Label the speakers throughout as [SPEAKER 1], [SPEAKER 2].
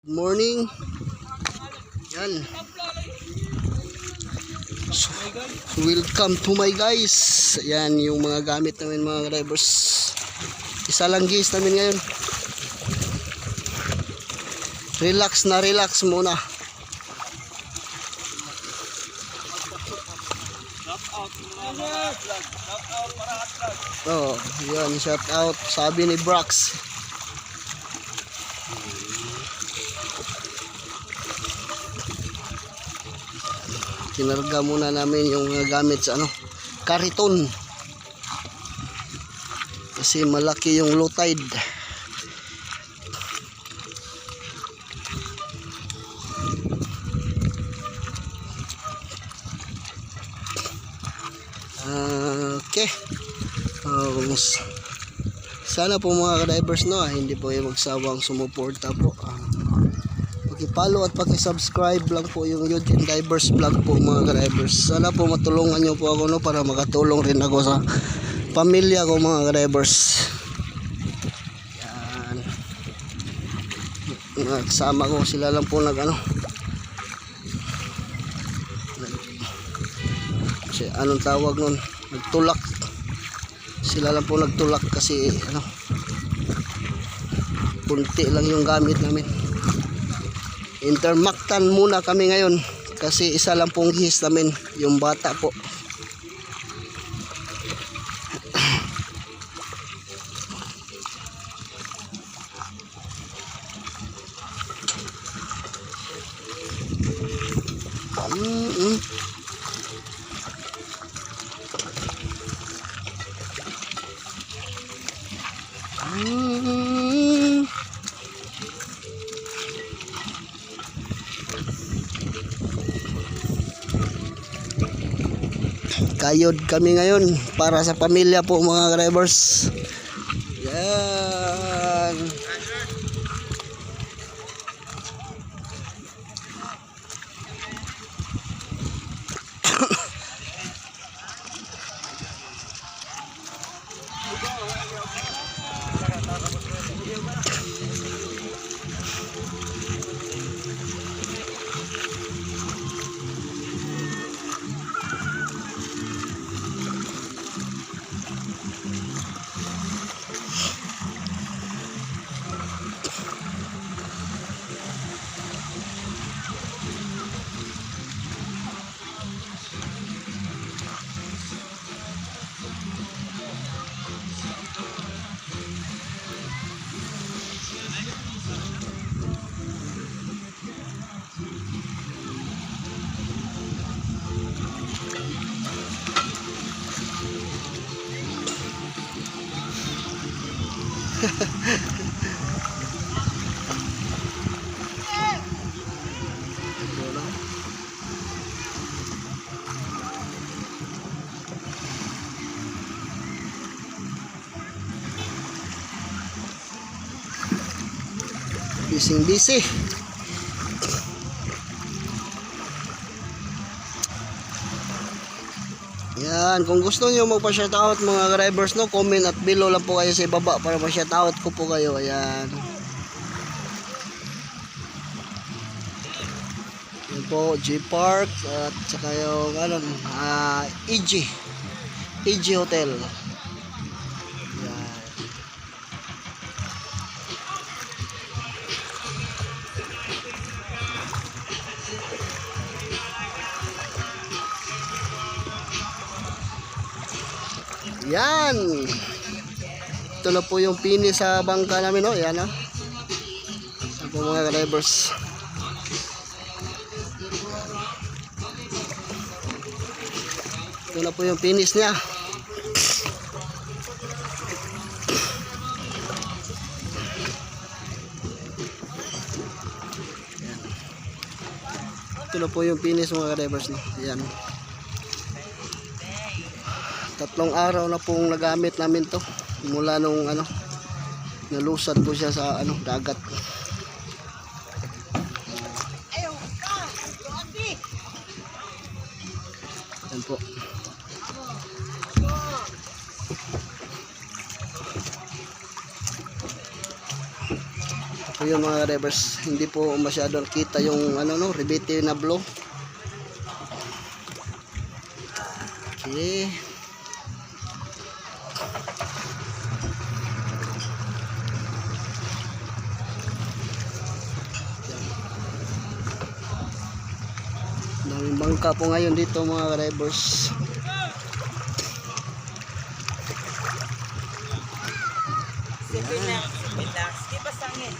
[SPEAKER 1] Good morning. Yan. So, welcome to my guys. Yan yung mga gamit namin mga drivers. Isa lang guys namin ngayon. Relax na relax muna. Oh, yan shout out sabi ni Brax. Kinarga muna namin yung mga gamit sa ano, kariton. Kasi malaki yung low tide. Okay. Um, sana po mga ka-divers no, ah, hindi po yung magsawang sumuporta po. Ah, paki-follow at paki-subscribe lang po yung Eugene Divers vlog po mga ka-divers. Sana po matulungan nyo po ako no para makatulong rin ako sa pamilya ko mga ka-divers. Yan. Mga kasama ko sila lang po nag ano. Kasi anong tawag nun? Nagtulak. Sila lang po nagtulak kasi ano kunti lang yung gamit namin. Intermaktan muna kami ngayon kasi isa lang pong gihis namin yung bata po. Mm-mm. Mm. Kayod kami ngayon para sa pamilya po mga drivers. Bising Yan, kung gusto niyo magpa-shoutout mga drivers no, comment at below lang po kayo sa ibaba para ma-shoutout ko po kayo. Ayan. Yan po, G Park at saka yung ano, ah, EG. EG Hotel. Yan. Ito na po yung pini sa bangka namin, no? Yan, ha? Yan po mga drivers. Ito na po yung finish niya. Yan. Ito na po yung finish mga drivers, no? Yan. Tatlong araw na pong nagamit namin to mula nung ano nalusad po siya sa ano dagat. Yan po. So yun mga drivers, hindi po masyado kita yung ano no, rebete na blow. Okay. Daming bangka po ngayon dito mga drivers.
[SPEAKER 2] Sipin lang, sipin lang. Di ba sangit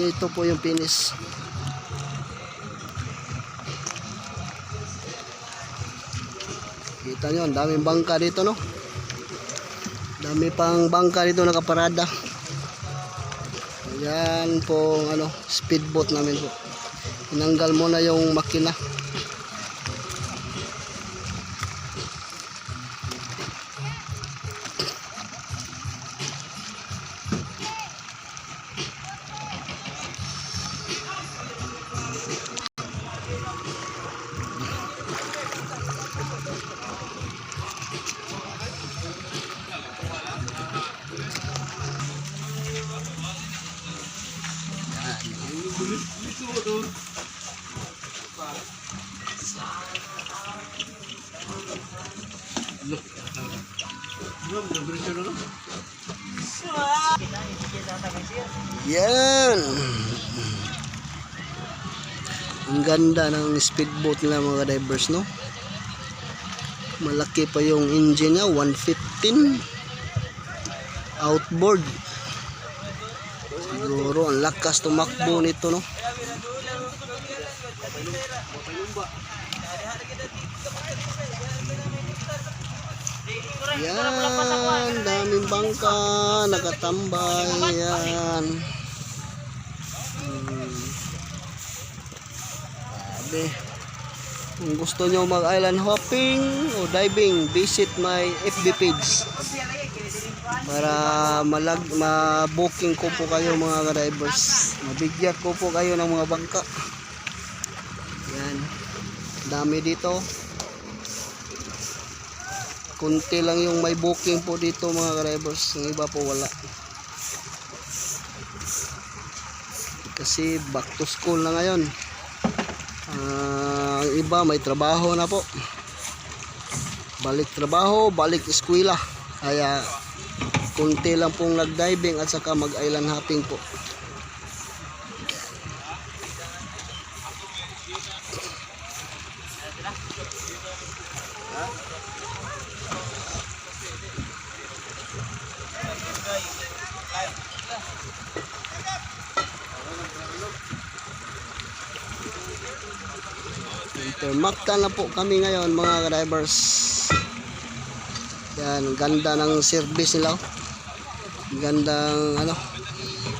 [SPEAKER 1] Ito po yung finish. Kita nyo, ang daming bangka dito, no? Dami pang bangka dito nakaparada. Ayan po, ano, speedboat namin po. Tinanggal mo na yung makina. Yan. Ang ganda ng speedboat nila mga divers, no? Malaki pa yung engine niya, 115. Outboard. Siguro, ang lakas tumakbo nito, no? Yan, daming bangka, nakatambay, yan. Hmm. Sabi, kung gusto nyo mag island hopping o diving, visit my FB page para malag ma-booking ko po kayo mga drivers. Mabigyan ko po kayo ng mga bangka. Yan. Dami dito kunti lang yung may booking po dito mga drivers. Yung iba po wala. Kasi back to school na ngayon. Ah, ang iba may trabaho na po. Balik trabaho balik eskwela. Kaya kunti lang pong nag diving at saka mag island hopping po Intermakta na po kami ngayon mga drivers. Yan, ganda ng service nila. oh. Ang Gandang ano.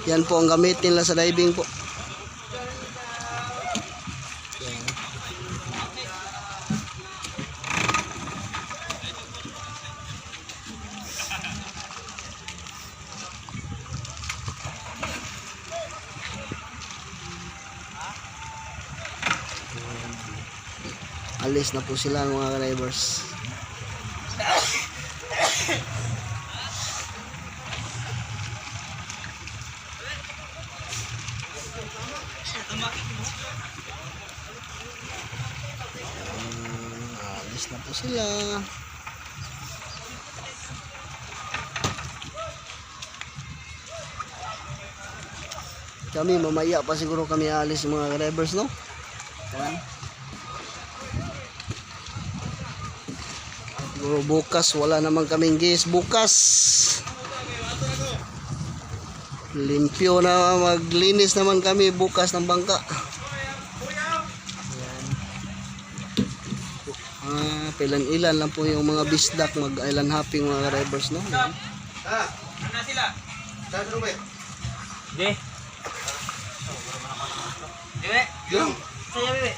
[SPEAKER 1] Yan po ang gamitin nila sa diving po. Alis na po sila mga drivers. Mm, Alis na po sila. Kami mamaya pa siguro kami alis mga drivers no? Yan. Siguro bukas wala naman kaming gas bukas. Limpyo na maglinis naman kami bukas ng bangka. Ah, pilan-ilan lang po yung mga bisdak mag island hopping mga drivers no. Ayan.
[SPEAKER 2] Di. Bebe,
[SPEAKER 1] Yo.
[SPEAKER 2] saya bebe.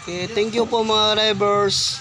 [SPEAKER 1] Okay, thank you po mga drivers.